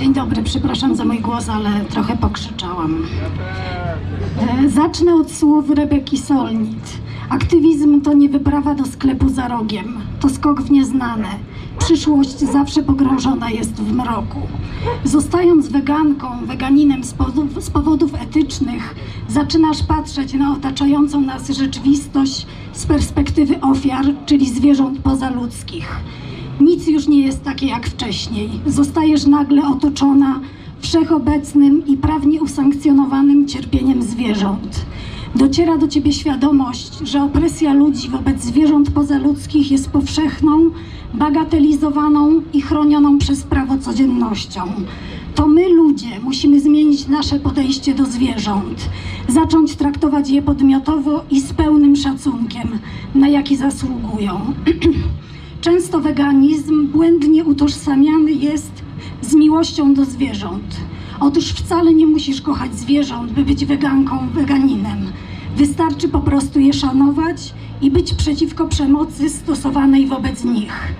Dzień dobry, przepraszam za mój głos, ale trochę pokrzyczałam. E, Zacznę od słów Rebeki Solnit. Aktywizm to nie wyprawa do sklepu za rogiem, to skok w nieznane. Przyszłość zawsze pogrążona jest w mroku. Zostając weganką, weganinem z powodów, z powodów etycznych, zaczynasz patrzeć na otaczającą nas rzeczywistość z perspektywy ofiar, czyli zwierząt pozaludzkich. Nic już nie jest takie jak wcześniej. Zostajesz nagle otoczona wszechobecnym i prawnie usankcjonowanym cierpieniem zwierząt. Dociera do ciebie świadomość, że opresja ludzi wobec zwierząt pozaludzkich jest powszechną, bagatelizowaną i chronioną przez prawo codziennością. To my, ludzie, musimy zmienić nasze podejście do zwierząt, zacząć traktować je podmiotowo i z pełnym szacunkiem, na jaki zasługują. Weganizm błędnie utożsamiany jest z miłością do zwierząt. Otóż wcale nie musisz kochać zwierząt, by być weganką, weganinem. Wystarczy po prostu je szanować i być przeciwko przemocy stosowanej wobec nich.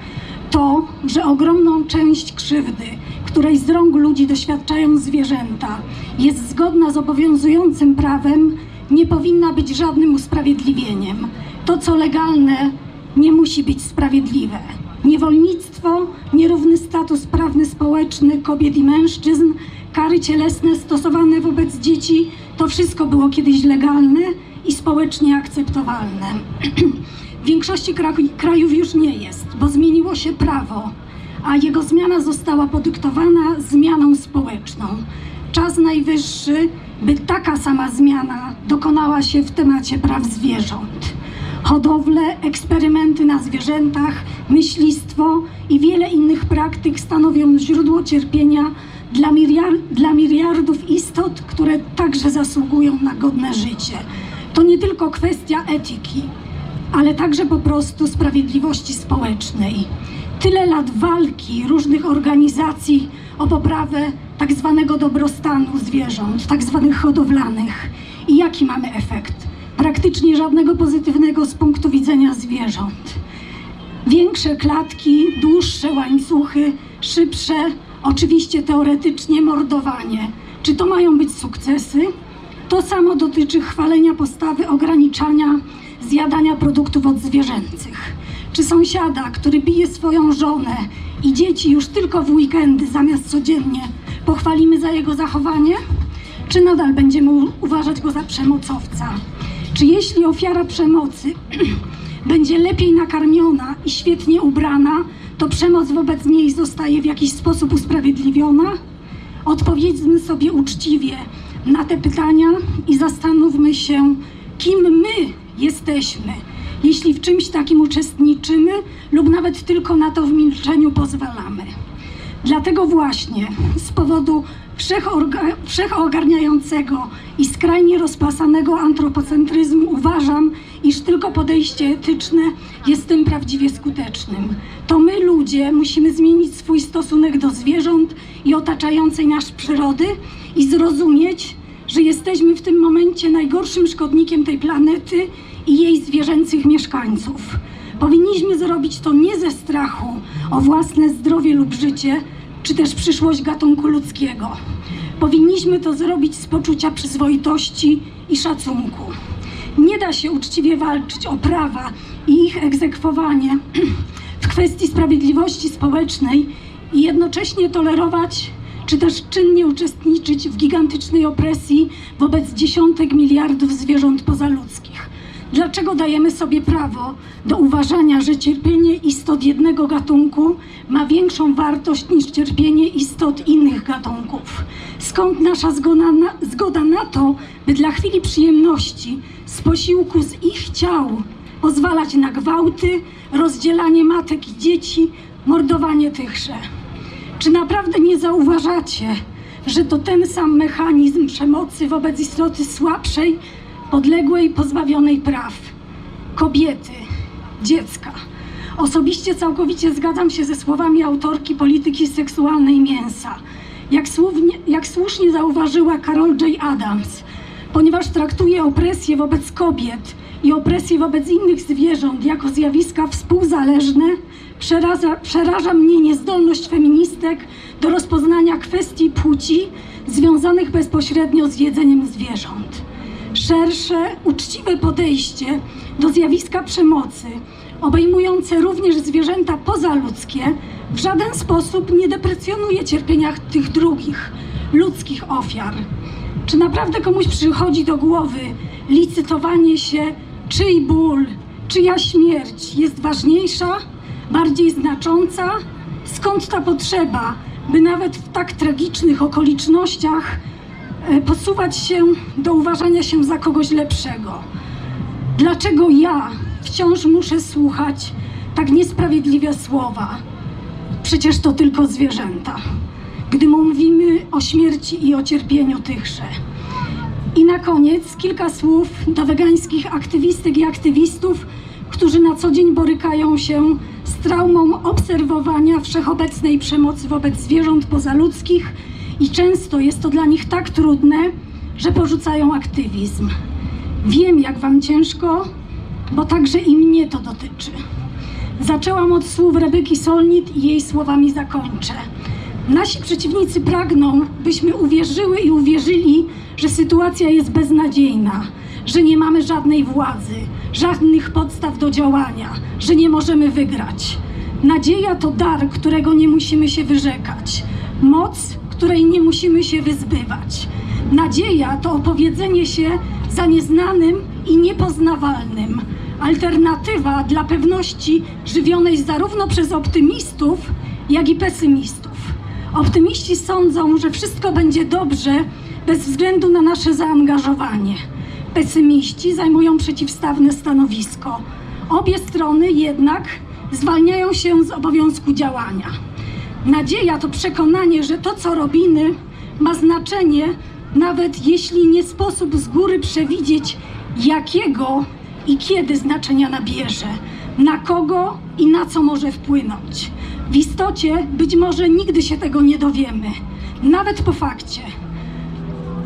To, że ogromną część krzywdy, której z rąk ludzi doświadczają zwierzęta, jest zgodna z obowiązującym prawem, nie powinna być żadnym usprawiedliwieniem. To, co legalne, nie musi być sprawiedliwe. Niewolnictwo, nierówny status prawny społeczny kobiet i mężczyzn, kary cielesne stosowane wobec dzieci to wszystko było kiedyś legalne i społecznie akceptowalne. W większości kra- krajów już nie jest, bo zmieniło się prawo, a jego zmiana została podyktowana zmianą społeczną. Czas najwyższy, by taka sama zmiana dokonała się w temacie praw zwierząt hodowle, eksperymenty na zwierzętach, myślistwo i wiele innych praktyk stanowią źródło cierpienia dla, miliar- dla miliardów istot, które także zasługują na godne życie. To nie tylko kwestia etyki, ale także po prostu sprawiedliwości społecznej. Tyle lat walki różnych organizacji o poprawę tak zwanego dobrostanu zwierząt, tak zwanych hodowlanych. I jaki mamy efekt? Praktycznie żadnego pozytywnego z punktu widzenia zwierząt. Większe klatki, dłuższe łańcuchy, szybsze, oczywiście teoretycznie mordowanie. Czy to mają być sukcesy? To samo dotyczy chwalenia postawy ograniczania zjadania produktów odzwierzęcych. Czy sąsiada, który bije swoją żonę i dzieci już tylko w weekendy zamiast codziennie, pochwalimy za jego zachowanie? Czy nadal będziemy uważać go za przemocowca? Czy jeśli ofiara przemocy będzie lepiej nakarmiona i świetnie ubrana, to przemoc wobec niej zostaje w jakiś sposób usprawiedliwiona? Odpowiedzmy sobie uczciwie na te pytania i zastanówmy się, kim my jesteśmy, jeśli w czymś takim uczestniczymy lub nawet tylko na to w milczeniu pozwalamy. Dlatego właśnie z powodu wszechogarniającego i skrajnie rozpasanego antropocentryzmu uważam, iż tylko podejście etyczne jest tym prawdziwie skutecznym. To my, ludzie, musimy zmienić swój stosunek do zwierząt i otaczającej nas przyrody i zrozumieć, że jesteśmy w tym momencie najgorszym szkodnikiem tej planety i jej zwierzęcych mieszkańców. Powinniśmy zrobić to nie ze strachu o własne zdrowie lub życie, czy też przyszłość gatunku ludzkiego. Powinniśmy to zrobić z poczucia przyzwoitości i szacunku. Nie da się uczciwie walczyć o prawa i ich egzekwowanie w kwestii sprawiedliwości społecznej i jednocześnie tolerować czy też czynnie uczestniczyć w gigantycznej opresji wobec dziesiątek miliardów zwierząt pozaludzkich. Dlaczego dajemy sobie prawo do uważania, że cierpienie istot jednego gatunku ma większą wartość niż cierpienie istot innych gatunków? Skąd nasza zgoda na, zgoda na to, by dla chwili przyjemności z posiłku z ich ciał pozwalać na gwałty, rozdzielanie matek i dzieci, mordowanie tychże? Czy naprawdę nie zauważacie, że to ten sam mechanizm przemocy wobec istoty słabszej, podległej, pozbawionej praw? Kobiety, dziecka. Osobiście całkowicie zgadzam się ze słowami autorki polityki seksualnej mięsa. Jak, jak słusznie zauważyła Carol J. Adams, ponieważ traktuje opresję wobec kobiet i opresję wobec innych zwierząt jako zjawiska współzależne, Przeraża, przeraża mnie niezdolność feministek do rozpoznania kwestii płci związanych bezpośrednio z jedzeniem zwierząt. Szersze, uczciwe podejście do zjawiska przemocy, obejmujące również zwierzęta pozaludzkie, w żaden sposób nie deprecjonuje cierpienia tych drugich, ludzkich ofiar. Czy naprawdę komuś przychodzi do głowy licytowanie się, czyj ból, czyja śmierć jest ważniejsza, bardziej znacząca? Skąd ta potrzeba, by nawet w tak tragicznych okolicznościach posuwać się do uważania się za kogoś lepszego? Dlaczego ja wciąż muszę słuchać tak niesprawiedliwe słowa? Przecież to tylko zwierzęta, gdy mówimy o śmierci i o cierpieniu tychże. I na koniec kilka słów do wegańskich aktywistek i aktywistów, którzy na co dzień borykają się z traumą obserwowania wszechobecnej przemocy wobec zwierząt pozaludzkich i często jest to dla nich tak trudne, że porzucają aktywizm. Wiem, jak Wam ciężko, bo także i mnie to dotyczy. Zaczęłam od słów Rebeki Solnit i jej słowami zakończę. Nasi przeciwnicy pragną, byśmy uwierzyły i uwierzyli, że sytuacja jest beznadziejna, że nie mamy żadnej władzy, żadnych podstaw do działania, że nie możemy wygrać. Nadzieja to dar, którego nie musimy się wyrzekać, moc, której nie musimy się wyzbywać. Nadzieja to opowiedzenie się za nieznanym i niepoznawalnym. Alternatywa dla pewności żywionej zarówno przez optymistów, jak i pesymistów. Optymiści sądzą, że wszystko będzie dobrze bez względu na nasze zaangażowanie. Pesymiści zajmują przeciwstawne stanowisko. Obie strony jednak zwalniają się z obowiązku działania. Nadzieja to przekonanie, że to, co robimy, ma znaczenie, nawet jeśli nie sposób z góry przewidzieć, jakiego i kiedy znaczenia nabierze, na kogo i na co może wpłynąć. W istocie być może nigdy się tego nie dowiemy, nawet po fakcie,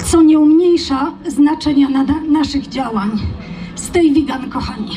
co nie umniejsza znaczenia naszych działań. Stay vegan, kochani.